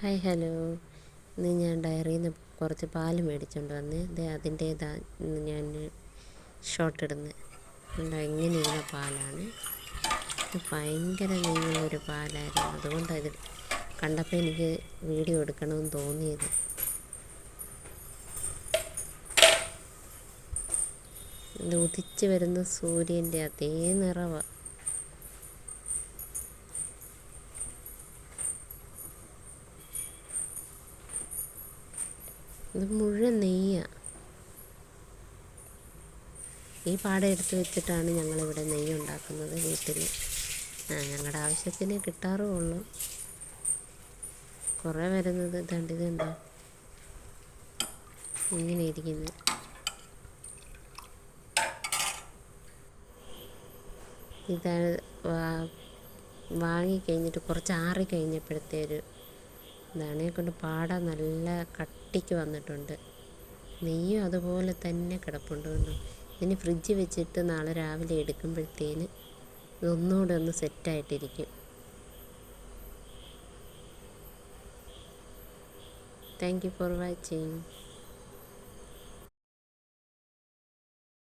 Hi hello. ഇന്ന് ഞാൻ ഡയറിയിൽ നിന്ന് കുറച്ച് പാൽ മേടിച്ചുകൊണ്ട് വന്ന് ഇത് ഇന്ന് ഞാൻ ഷോട്ട് ഇടുന്നത് ഇങ്ങനെയുള്ള പാലാണ്. ഭയങ്കര നീങ്ങുന്നൊരു പാലായിരുന്നു. അതുകൊണ്ടാണ് കണ്ടപ്പോൾ എനിക്ക് വീഡിയോ എടുക്കണമെന്ന് തോന്നിയത്. ഇത് ഉദിച്ച് വരുന്ന സൂര്യന്റെ അതേ നിറവാണ് ഇത് മുഴുവൻ നെയ്യാണ് ഈ പാട എടുത്ത് വെച്ചിട്ടാണ് ഞങ്ങളിവിടെ നെയ്യ് ഉണ്ടാക്കുന്നത് വീട്ടിൽ ഞങ്ങളുടെ ആവശ്യത്തിന് കിട്ടാറുള്ളൂ. കുറേ വരുന്നത് ഇതാണ്ട് ഇതുണ്ടോ ഇങ്ങനെ ഇരിക്കുന്നത് ഇതാണ് വാ- വാങ്ങിക്കഴിഞ്ഞിട്ട് കുറച്ച് ആറി കഴിഞ്ഞപ്പോഴത്തേരു ഇതാണ് കൊണ്ട് പാട നല്ല കട്ടിക്ക് വന്നിട്ടുണ്ട്. നെയ്യും അതുപോലെ തന്നെ കിടപ്പുണ്ട് കണ്ടോ. ഇനി ഫ്രിഡ്ജിൽ വെച്ചിട്ട് നാളെ രാവിലെ എടുക്കുമ്പോഴത്തേന് ഇതൊന്നുകൂടെ ഒന്ന് സെറ്റായിട്ടിരിക്കും. Thank you for watching